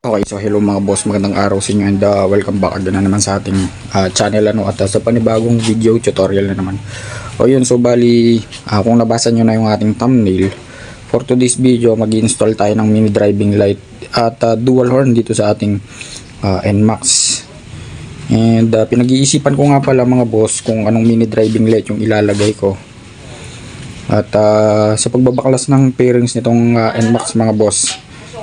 Okay, so hello mga boss, magandang araw sa inyo and uh, welcome back again na naman sa ating uh, channel ano at uh, sa panibagong video tutorial na naman. O yun, so bali uh, kung nabasa nyo na yung ating thumbnail for today's video mag-install tayo ng mini driving light at uh, dual horn dito sa ating uh, NMAX. And uh, pinag-iisipan ko nga pala mga boss kung anong mini driving light yung ilalagay ko. At uh, sa pagbabaklas ng pairings nitong uh, NMAX mga boss,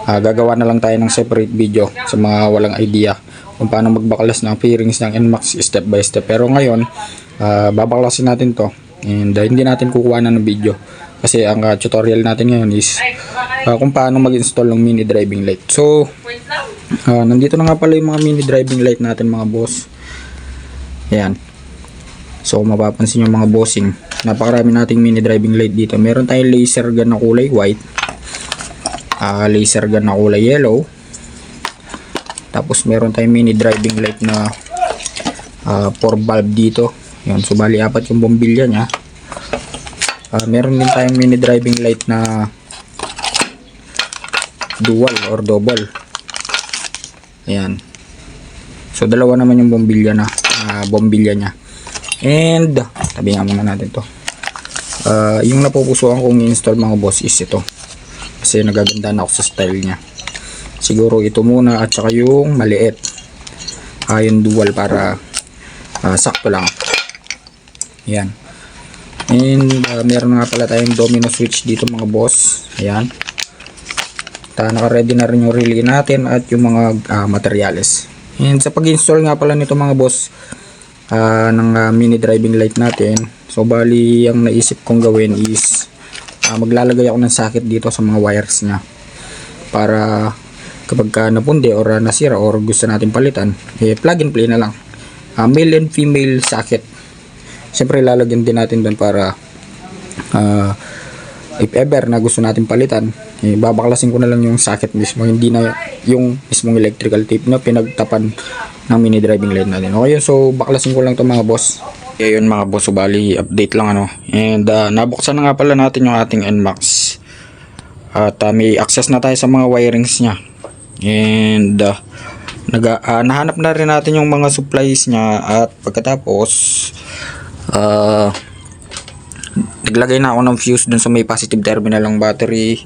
Ah, gagawa na lang tayo ng separate video sa mga walang idea kung paano magbaklas ng fairings ng NMAX step by step. Pero ngayon, ah, babaklasin natin to and ah, hindi natin kukuha na ng video kasi ang ah, tutorial natin ngayon is ah, kung paano mag-install ng mini driving light. So, ah, nandito na nga pala yung mga mini driving light natin mga boss. Ayan. So, mapapansin yung mga bossing, napakarami nating mini driving light dito. Meron tayong laser gun na kulay white ah, laser gun na kulay yellow. Tapos meron tayong mini driving light na 4 bulb dito. Yun so bali apat yung bombilya nya Ah, meron din tayong mini driving light na dual or double. Ayan. So dalawa naman yung bombilya na ah, bombilya nya and tabi nga muna natin to. Ah, yung napupusuan kong i-install mga boss is ito kasi nagaganda na ako sa style niya. Siguro ito muna at saka yung maliit. Ah, yung dual para ah, sakto lang. Yan and ah, meron nga pala tayong domino switch dito mga boss. Ayan. Ta naka-ready na rin yung relay natin at yung mga ah, materyales and sa pag-install nga pala nito mga boss ah, ng ah, mini driving light natin so bali ang naisip kong gawin is ah, maglalagay ako ng socket dito sa mga wires niya. Para kapag ka napundi or nasira or gusto natin palitan eh plug and play na lang. Ah, male and female socket syempre lalagyan din natin doon para ah, if ever na gusto natin palitan eh, babaklasin ko na lang yung socket mismo. Hindi na yung mismong electrical tape na pinagtapan ng mini driving light natin. Okay so baklasin ko lang to mga boss Okay, yun mga boss, bali update lang ano. And uh, nabuksan na nga pala natin yung ating NMAX. At uh, may access na tayo sa mga wirings niya. And uh, naga, ah, nahanap na rin natin yung mga supplies niya at pagkatapos uh, naglagay na ako ng fuse dun sa may positive terminal ng battery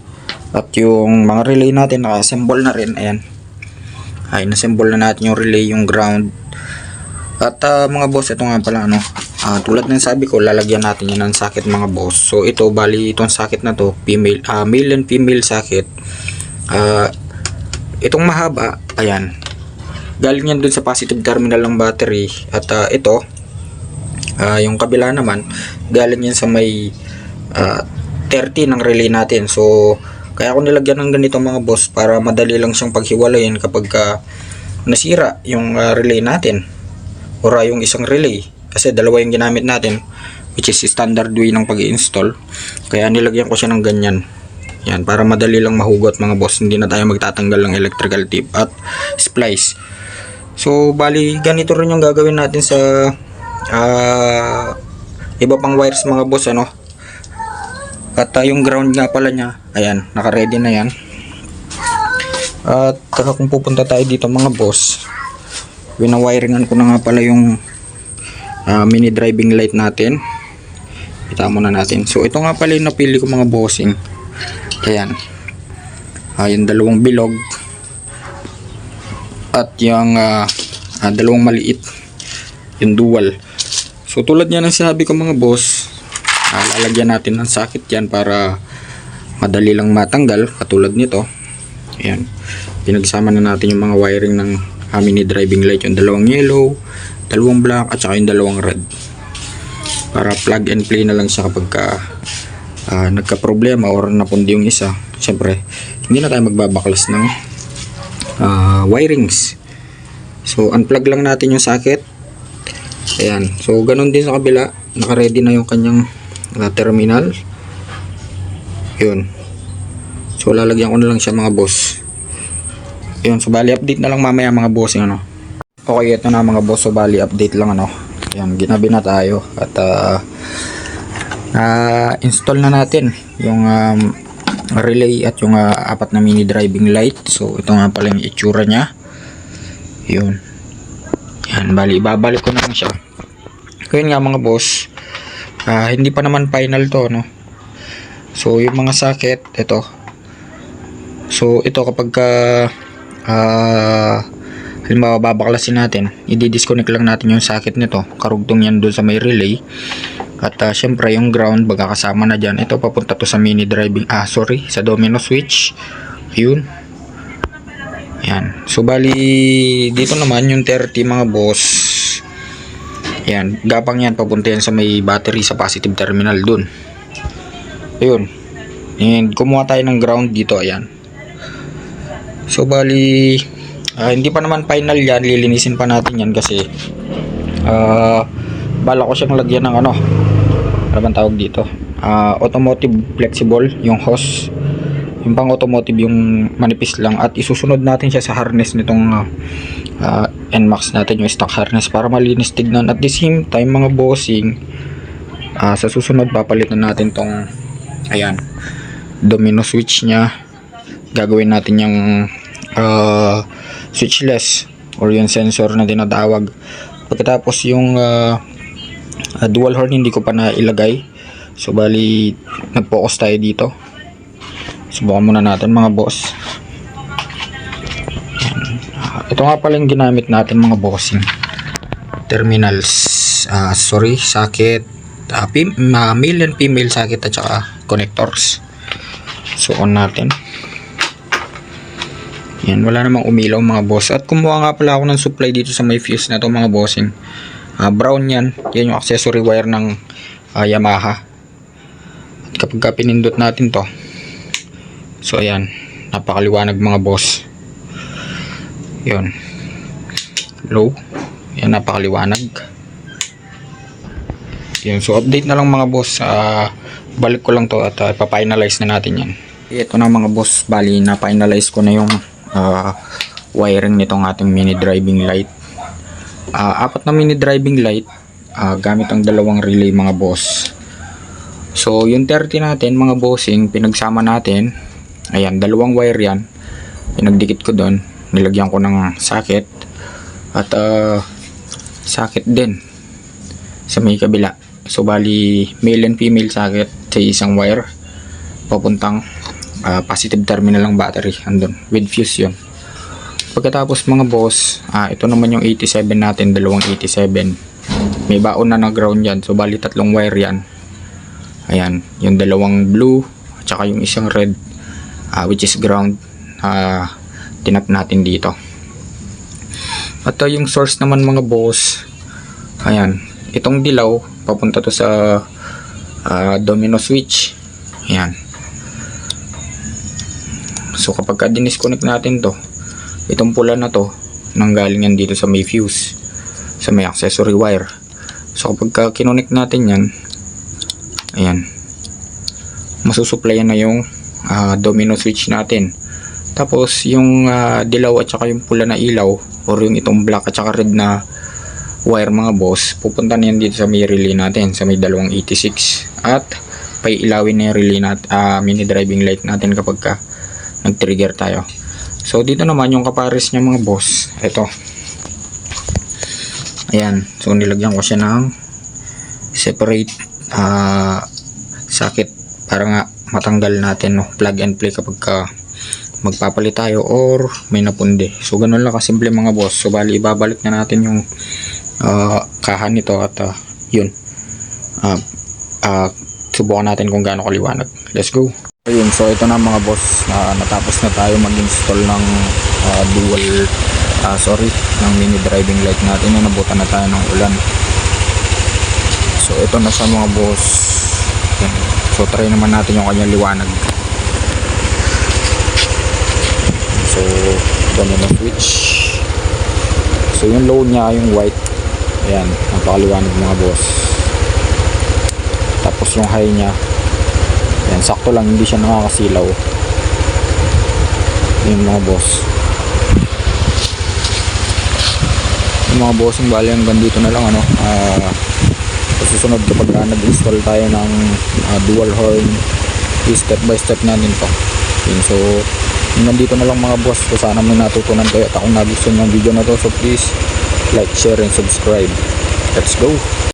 at yung mga relay natin naka-assemble na rin ayan ay na-assemble na natin yung relay yung ground at ah, mga boss, ito nga pala ano, ah, tulad ng sabi ko, lalagyan natin yan ng socket mga boss. So ito, bali itong socket na to, female, ah, male and female socket. Ah, itong mahaba, ayan, galing yan dun sa positive terminal ng battery. At ah, ito, ah, yung kabila naman, galing yan sa may ah, 30 ng relay natin. So, kaya ako nilagyan ng ganito mga boss para madali lang siyang paghiwalayin kapag ka nasira yung ah, relay natin or ah, yung isang relay. Kasi dalawa yung ginamit natin which is standard way ng pag install kaya nilagyan ko siya ng ganyan. Yan para madali lang mahugot mga boss. Hindi na tayo magtatanggal ng electrical tip at splice. So bali ganito rin yung gagawin natin sa ah, iba pang wires mga boss ano? At ah, yung ground nga pala niya ayan naka ready na yan. At saka kung pupunta tayo dito mga boss winawiringan ko na nga pala yung ah, mini driving light natin. Kita muna natin. So ito nga pala yung napili ko mga bossing. Ayan. Ah, yung dalawang bilog. At yung ah, ah, dalawang maliit. Yung dual. So tulad niya ng sabi ko mga boss ah, lalagyan natin ng socket yan para madali lang matanggal katulad nito. Ayan. Pinagsama na natin yung mga wiring ng ah, mini driving light yung dalawang yellow dalawang black at saka yung dalawang red. Para plug and play na lang siya kapag ka, ah, nagka problema or napundi yung isa. Syempre hindi na tayo magbabaklas ng ah, wirings. So unplug lang natin yung socket. Ayan. So ganun din sa kabila. Naka ready na yung kanyang ah, terminal. Yun. So lalagyan ko na lang siya mga boss yun, so bali update na lang mamaya mga boss yung ano. Okay, ito na mga boss, so bali update lang ano. Yan, ginabi na tayo at ah, na install na natin yung um, relay at yung ah, apat na mini driving light. So ito nga pala yung itsura niya. Yun. Yan, bali ibabalik ko na lang siya. Kaya nga mga boss, ah, hindi pa naman final to, no? So yung mga socket, ito. So ito kapag ka ah halimbawa babaklasin natin, i-disconnect lang natin yung socket nito. Karugtong yan doon sa may relay. At ah, syempre yung ground baga kasama na dyan. Ito papunta to sa mini driving, ah sorry, sa domino switch. Ayun. Yan. So bali dito naman yung 30 mga boss. Yan, gapang yan papunta yan sa may battery sa positive terminal dun. Ayun. And kumuha tayo ng ground dito, ayan. So bali ah, hindi pa naman final yan, lilinisin pa natin yan kasi ah bala ko siyang lagyan ng ano. Ano bang tawag dito? Ah, automotive flexible, yung hose. Yung pang automotive yung manipis lang at isusunod natin siya sa harness nitong ah, NMAX natin yung stock harness para malinis tignan at the same time mga bossing ah, sa susunod papalitan natin tong ayan domino switch niya gagawin natin yung ah, switchless or yung sensor na tinatawag pagkatapos yung ah, dual horn hindi ko pa na ilagay so bali nag-focus tayo dito. Subukan muna natin mga boss. Ito nga pala yung ginamit natin mga bossing. Terminals. Ah, sorry socket. Ah, pim- male and female socket at saka connectors. So on natin yan wala namang umilaw mga boss. At kumuha nga pala ako ng supply dito sa may fuse na to mga bossing. Ah, brown yan. Yan yung accessory wire ng ah, Yamaha. At kapag ka pinindot natin to so ayan. Napakaliwanag mga boss. Yun. Low yan napakaliwanag. Yun so update na lang mga boss. Ah, balik ko lang to at uh, ipafinalize na natin yan. Ito na mga boss. Bali na finalize ko na yung ah, wiring nitong ating mini driving light. Ah, apat na mini driving light ah, gamit ang dalawang relay mga boss. So yung 30 natin mga bossing pinagsama natin. Ayan dalawang wire yan. Pinagdikit ko doon. Nilagyan ko ng socket. At ah, socket din sa may kabila. So bali male and female socket sa isang wire papuntang ah, positive terminal ng battery andun. With fuse yun. Pagkatapos mga boss ah, ito naman yung 87 natin dalawang 87 may baon na na ground yan. So bali tatlong wire yan. Ayan yung dalawang blue at saka yung isang red ah, which is ground ah, tinap natin dito. At yung source naman mga boss ayan itong dilaw papunta to sa ah, domino switch. Ayan so kapag ka dinisconnect natin to itong pula na to nanggaling yan dito sa may fuse sa may accessory wire. So kapag ka kinonect natin yan ayan masusuplayan na yung ah, domino switch natin. Tapos yung ah, dilaw at saka yung pula na ilaw or yung itong black at saka red na wire mga boss pupunta na yan dito sa may relay natin sa may dalawang 86 at paiilawin na yung relay nat ah, mini driving light natin kapag ka nag trigger tayo. So dito naman yung kapares niya mga boss. Ito. Ayan. So nilagyan ko siya ng separate ah, socket para nga matanggal natin no? Plug and play kapag ka magpapalit tayo or may napundi. So ganun lang kasimple mga boss. So bali ibabalik na natin yung ah, kahan nito at ah, yun. Ah, ah, subukan natin kung gaano kaliwanag. Let's go ayun so ito na mga boss Ah, natapos na tayo mag-install ng ah, dual ah, sorry ng mini driving light natin na nabutan na tayo ng ulan. So ito na sa mga boss. So try naman natin yung kanyang liwanag. So domino switch. So yung low niya yung white. Ayan napakaliwanag mga boss. Tapos yung high niya ayan sakto lang hindi siya nakakasilaw. Yung mga boss. Yung mga bossing bali hanggang dito na lang ano. Ah sa susunod kapag ah, nag-install tayo ng ah, dual horn step by step natin to. So nandito na lang mga boss. So sana may natutunan kayo. At ako nagustuhan yung video na to so please like, share, and subscribe. Let's go